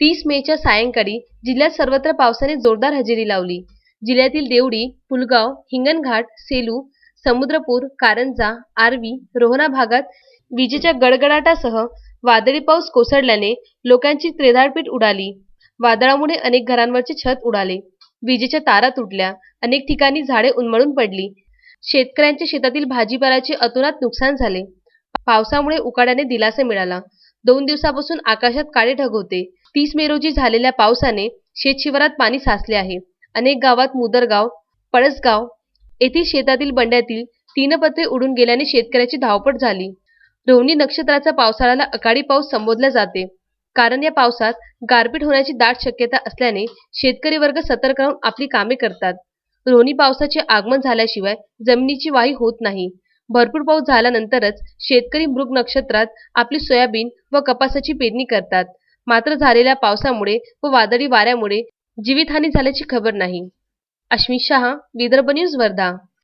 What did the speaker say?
तीस मेच्या सायंकाळी जिल्ह्यात सर्वत्र पावसाने जोरदार हजेरी लावली. जिल्ह्यातील देवडी पुलगाव हिंगणघाट सेलू समुद्रपूर कारंजा आर्वी रोहना भागात विजेच्या गडगडाटासह वादळी पाऊस कोसळल्याने लोकांची त्रेधाळपीठ उडाली. वादळामुळे अनेक घरांवरचे छत उडाले. विजेच्या तारा तुटल्या. अनेक ठिकाणी झाडे उन्मळून पडली. शेतकऱ्यांच्या शेतातील भाजीपाल्याचे अतोनात नुकसान झाले. पावसामुळे उकाड्याने दिलासा मिळाला. दोन दिवसापासून आकाशात काळे ढग होते. तीस मे रोजी झालेल्या पावसाने शेतशिवारात पाणी साचले आहे. अनेक गावात मुदरगाव पळसगाव येथील शेतातील बंड्यातील तीन पत्रे उडून गेल्याने शेतकऱ्याची धावपळ झाली. रोहिणी नक्षत्राचा पावसाळ्याला अकाळी पाऊस संबोधले जाते. कारण या पावसात गारपीट होण्याची दाट शक्यता असल्याने शेतकरी वर्ग सतर्क राहून आपली कामे करतात. रोहिणी पावसाचे आगमन झाल्याशिवाय जमिनीची वाही होत नाही. भरपूर पाऊस झाल्यानंतरच शेतकरी मृग नक्षत्रात आपली सोयाबीन व कपासाची पेरणी करतात. मात्र झालेल्या पावसामुळे व वादळी वाऱ्यामुळे जीवितहानी झाल्याची खबर नाही. अश्मी शहा विदर्भ न्यूज वर्धा.